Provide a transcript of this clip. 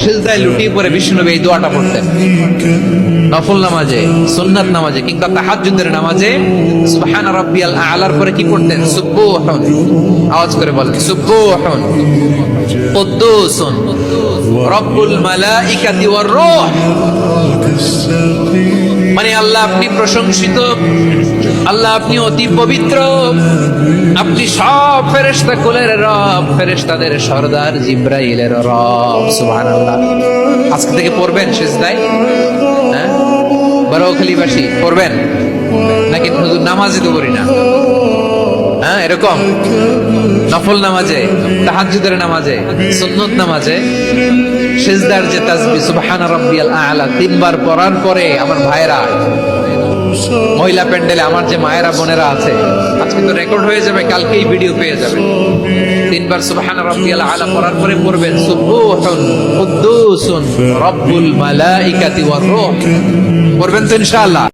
সিজদায় লুটিয়ে পড়ে বিষ্ণুনবী এই দোয়াটা পড়তেন। নফল নামাজে, সুন্নাত নামাজে কিংবা তাহাজ্জুদের নামাজে সুবহান রাব্বিয়াল আলার পরে কি পড়তেন সুবহুন। আওয়াজ করে বলেন, সুবহুন। কুদ্দুসুন। রব্বুল মালাইকাতি ওয়ার রূহ। মানে আল্লাহ আপনি প্রশংসিত আল্লাহ, আপনি অতি পবিত্র। আপনি সব ফেরেশতা কুলের রব, ফেরেশতাদের সর্দার জিব্রাইলের রব, সুবহানাল্লাহ। আজকে থেকে পড়বেন সিজদায়? হ্যাঁ? বারোখালীবাসী পড়বেন? নাকি হুজুর নামাজই তো করি না? হ্যাঁ এরকম? নফল নামাজে, তাহাজ্জুদের নামাজে, সুন্নত নামাজে, সিজদার যে তাসবিহ সুবহান রাব্বিয়াল আ'লা, তিনবার পড়ার পরে আমার ভাইরা মহিলা প্যান্ডেলে আমার যে মায়েরা, বোনেরা আছে, আজকে তো রেকর্ড হয়ে যাবে, কালকেই ভিডিও পেয়ে যাবে। তিনবার সুবহান রাব্বিয়াল আ'লা পড়ার পরে পড়বেন সুবহুন কুদ্দুসুন রব্বুল মালাইকাতি ওয়ার রূহ। পড়বেন তো ইনশাআল্লাহ।